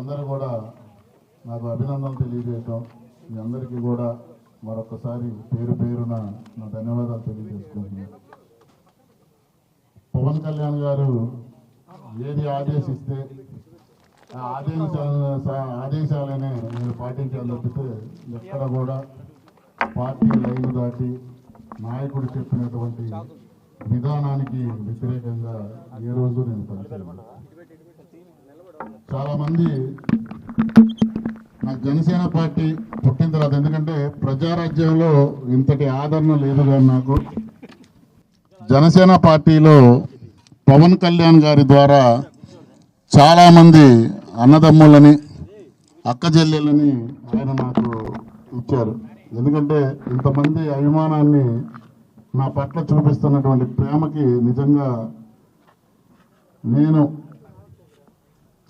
అందరూ కూడా నాకు అభినందనలు తెలియజేయటం. మీ అందరికీ కూడా మరొకసారి పేరు పేరున నా ధన్యవాదాలు తెలియజేసుకుంటున్నాను. పవన్ కళ్యాణ్ గారు ఏది ఆదేశిస్తే ఆ ఆదేశాల ఆదేశాలనే నేను పాటించాలి తప్పితే ఎక్కడ కూడా పార్టీ లైన్ దాటి నాయకుడు చెప్పినటువంటి విధానానికి వ్యతిరేకంగా ఏ రోజు నేను పనిచేయను. చాలామంది నాకు జనసేన పార్టీ పుట్టిన తర్వాత ఎందుకంటే ప్రజారాజ్యంలో ఇంతటి ఆదరణ లేదు కానీ నాకు. జనసేన పార్టీలో పవన్ కళ్యాణ్ గారి ద్వారా చాలామంది అన్నదమ్ములని అక్క చెల్లెళ్ళని ఆయన నాకు ఇచ్చారు. ఎందుకంటే ఇంతమంది అభిమానాన్ని నా పట్ల చూపిస్తున్నటువంటి ప్రేమకి నిజంగా నేను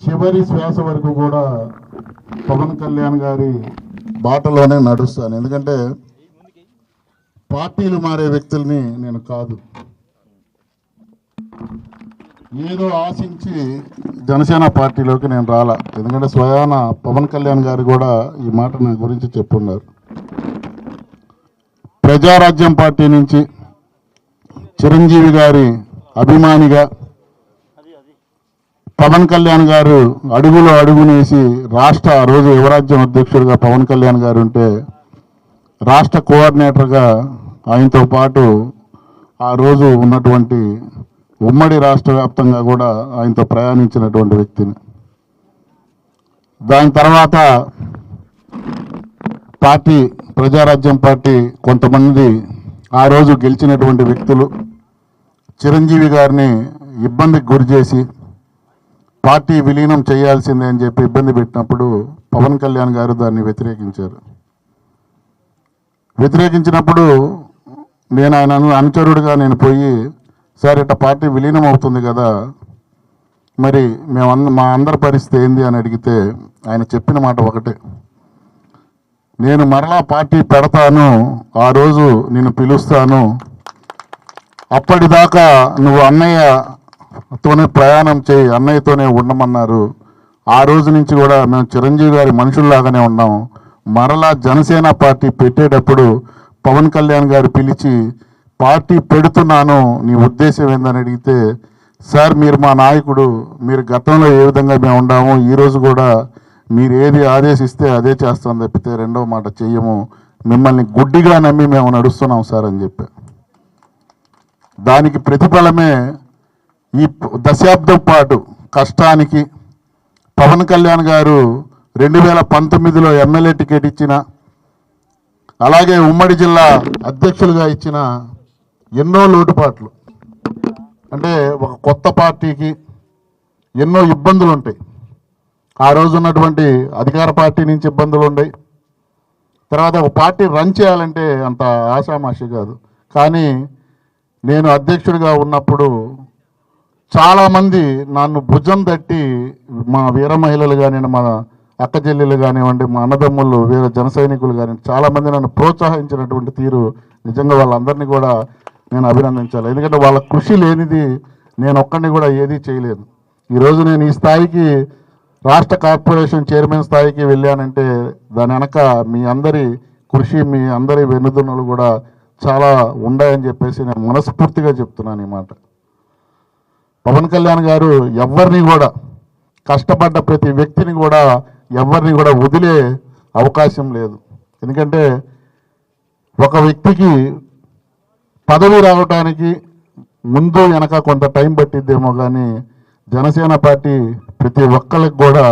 చివరి శ్వాస వరకు కూడా పవన్ కళ్యాణ్ గారి బాటలోనే నడుస్తాను. ఎందుకంటే పార్టీలు మారే వ్యక్తుల్ని నేను కాదు. ఏదో ఆశించి జనసేన పార్టీలోకి నేను రాలా. ఎందుకంటే స్వయాన పవన్ కళ్యాణ్ గారు కూడా ఈ మాట నా గురించి చెప్పున్నారు. ప్రజారాజ్యం పార్టీ నుంచి చిరంజీవి గారి అభిమానిగా పవన్ కళ్యాణ్ గారు అడుగులో అడుగునేసి రాష్ట్ర ఆ రోజు యువరాజ్యం అధ్యక్షుడిగా పవన్ కళ్యాణ్ గారు ఉంటే రాష్ట్ర కోఆర్డినేటర్గా ఆయనతో పాటు ఆ రోజు ఉన్నటువంటి ఉమ్మడి రాష్ట్ర వ్యాప్తంగా కూడా ఆయనతో ప్రయాణించినటువంటి వ్యక్తిని. దాని తర్వాత పార్టీ ప్రజారాజ్యం పార్టీ కొంతమంది ఆ రోజు గెలిచినటువంటి వ్యక్తులు చిరంజీవి గారిని ఇబ్బందికి గురి చేసి పార్టీ విలీనం చేయాల్సిందే అని చెప్పి ఇబ్బంది పెట్టినప్పుడు పవన్ కళ్యాణ్ గారు దాన్ని వ్యతిరేకించారు. వ్యతిరేకించినప్పుడు నేను ఆయన అనుచరుడిగా నేను పోయి సార్ ఇట్ట పార్టీ విలీనం అవుతుంది కదా మరి మేము మా అందరి పరిస్థితి ఏంది? అని అడిగితే ఆయన చెప్పిన మాట ఒకటే. నేను మరలా పార్టీ పెడతాను ఆ రోజు నేను పిలుస్తాను అప్పటిదాకా నువ్వు అన్నయ్య తోనే ప్రయాణం చేయి అన్నయ్యతోనే ఉండమన్నారు. ఆ రోజు నుంచి కూడా మేము చిరంజీవి గారి మనుషుల్లాగానే ఉన్నాం మరలా జనసేన పార్టీ పెట్టేటప్పుడు పవన్ కళ్యాణ్ గారు పిలిచి పార్టీ పెడుతున్నాను నీ ఉద్దేశం ఏందని అడిగితే సార్ మీరు మా నాయకుడు మీరు గతంలో ఏ విధంగా మేము ఉండాము ఈరోజు కూడా మీరు ఏది ఆదేశిస్తే అదే చేస్తాం తప్పితే రెండవ మాట చెయ్యము. మిమ్మల్ని గుడ్డిగా నమ్మి మేము నడుస్తున్నాం సార్ అని చెప్పి. దానికి ప్రతిఫలమే ఈ దశాబ్దం పాటు కష్టానికి పవన్ కళ్యాణ్ గారు రెండు వేల పంతొమ్మిదిలో ఎమ్మెల్యే టికెట్ ఇచ్చిన అలాగే ఉమ్మడి జిల్లా అధ్యక్షులుగా ఇచ్చిన ఎన్నో లోటుపాట్లు. అంటే ఒక కొత్త పార్టీకి ఎన్నో ఇబ్బందులు ఉంటాయి ఆ రోజు ఉన్నటువంటి అధికార పార్టీ నుంచి ఇబ్బందులు ఉన్నాయి తర్వాత ఒక పార్టీ రన్ చేయాలంటే అంత ఆషామాషి కాదు. కానీ నేను అధ్యక్షుడిగా ఉన్నప్పుడు చాలామంది నన్ను భుజం తట్టి మా వీర మహిళలు కానివ్వండి మా అక్క చెల్లెలు కానివ్వండి మా అన్నదమ్ములు వీర జన సైనికులు కానివ్వండి చాలామంది నన్ను ప్రోత్సహించినటువంటి తీరు నిజంగా వాళ్ళందరినీ కూడా నేను అభినందించాలి. ఎందుకంటే వాళ్ళ కృషి లేనిది నేను ఒక్కడిని కూడా ఏదీ చేయలేదు. ఈరోజు నేను ఈ స్థాయికి రాష్ట్ర కార్పొరేషన్ చైర్మన్ స్థాయికి వెళ్ళానంటే దాని వెనక మీ అందరి కృషి మీ అందరి వెన్నుదన్నులు కూడా చాలా ఉన్నాయని చెప్పేసి నేను మనస్ఫూర్తిగా చెప్తున్నాను ఈ మాట. పవన్ కళ్యాణ్ గారు ఎవరిని కూడా కష్టపడ్డ ప్రతి వ్యక్తిని కూడా ఎవరిని కూడా వదిలే అవకాశం లేదు. ఎందుకంటే ఒక వ్యక్తికి పదవి రావడానికి ముందు వెనక కొంత టైం పట్టిద్దేమో కానీ జనసేన పార్టీ ప్రతి ఒక్కరికి కూడా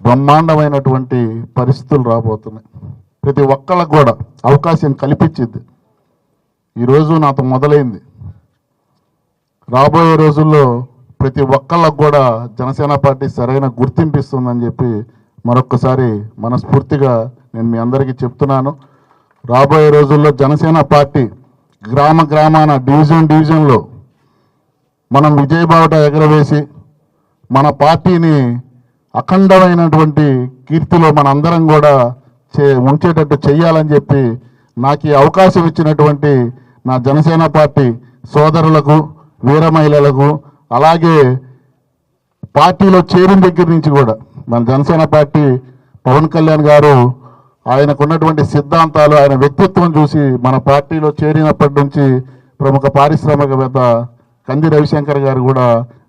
బ్రహ్మాండమైనటువంటి పరిస్థితులు రాబోతున్నాయి. ప్రతి ఒక్కళ్ళకి కూడా అవకాశం కల్పించింది ఈరోజు నాతో మొదలైంది. రాబోయే రోజుల్లో ప్రతి ఒక్కళ్ళకు కూడా జనసేన పార్టీ సరైన గుర్తింపు ఇస్తుందని చెప్పి మరొక్కసారి మనస్ఫూర్తిగా నేను మీ అందరికీ చెప్తున్నాను. రాబోయే రోజుల్లో జనసేన పార్టీ గ్రామ గ్రామాన డివిజన్ డివిజన్లో మనం విజయబావుట ఎగరవేసి మన పార్టీని అఖండమైనటువంటి కీర్తిలో మనందరం కూడా చే ఉంచేటట్టు చేయాలని చెప్పి నాకు ఈ అవకాశం ఇచ్చినటువంటి నా జనసేన పార్టీ సోదరులకు వీర మహిళలకు అలాగే పార్టీలో చేరిన దగ్గర నుంచి కూడా మన జనసేన పార్టీ పవన్ కళ్యాణ్ గారు ఆయనకున్నటువంటి సిద్ధాంతాలు ఆయన వ్యక్తిత్వం చూసి మన పార్టీలో చేరినప్పటి నుంచి ప్రముఖ పారిశ్రామికవేత్త కంది రవిశంకర్ గారు కూడా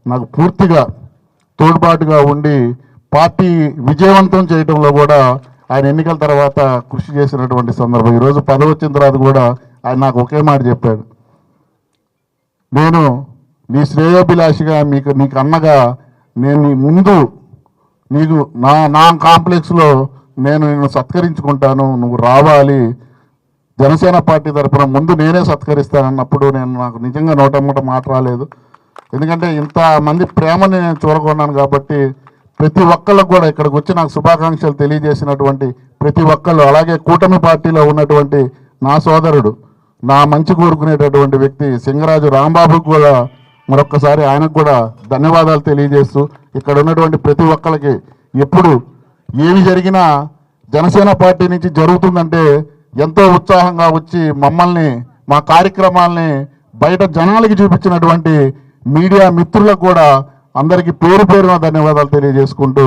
నాకు పూర్తిగా తోడ్పాటుగా ఉండి పార్టీ విజయవంతం చేయడంలో కూడా ఆయన ఎన్నికల తర్వాత కృషి చేసినటువంటి సందర్భం. ఈరోజు పదవి వచ్చిన తర్వాత కూడా ఆయన నాకు ఒకే మాట చెప్పాడు. నేను నీ శ్రేయోభిలాషిగా మీకు నీకు అన్నగా నేను నీ ముందు నీకు నా నా కాంప్లెక్స్లో నేను నిన్ను సత్కరించుకుంటాను నువ్వు రావాలి. జనసేన పార్టీ తరఫున ముందు నేనే సత్కరిస్తానన్నప్పుడు నేను నాకు నిజంగా నోటమ్మట మాట రాలేదు. ఎందుకంటే ఇంత మంది ప్రేమని నేను చూడకున్నాను కాబట్టి ప్రతి ఒక్కళ్ళకు కూడా ఇక్కడికి వచ్చి నాకు శుభాకాంక్షలు తెలియజేసినటువంటి ప్రతి ఒక్కళ్ళు అలాగే కూటమి పార్టీలో ఉన్నటువంటి నా సోదరుడు. నా మంచి కోరుకునేటటువంటి వ్యక్తి సింగరాజు రాంబాబుకు కూడా మరొక్కసారి ఆయనకు కూడా ధన్యవాదాలు తెలియజేస్తూ ఇక్కడ ఉన్నటువంటి ప్రతి ఒక్కరికి ఎప్పుడు ఏమి జరిగినా జనసేన పార్టీ నుంచి జరుగుతుందంటే ఎంతో ఉత్సాహంగా వచ్చి మమ్మల్ని మా కార్యక్రమాల్ని బయట జనాలకి చూపించినటువంటి మీడియా మిత్రులకు కూడా అందరికీ పేరు పేరున ధన్యవాదాలు తెలియజేసుకుంటూ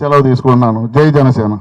సెలవు తీసుకున్నాను జై జనసేన.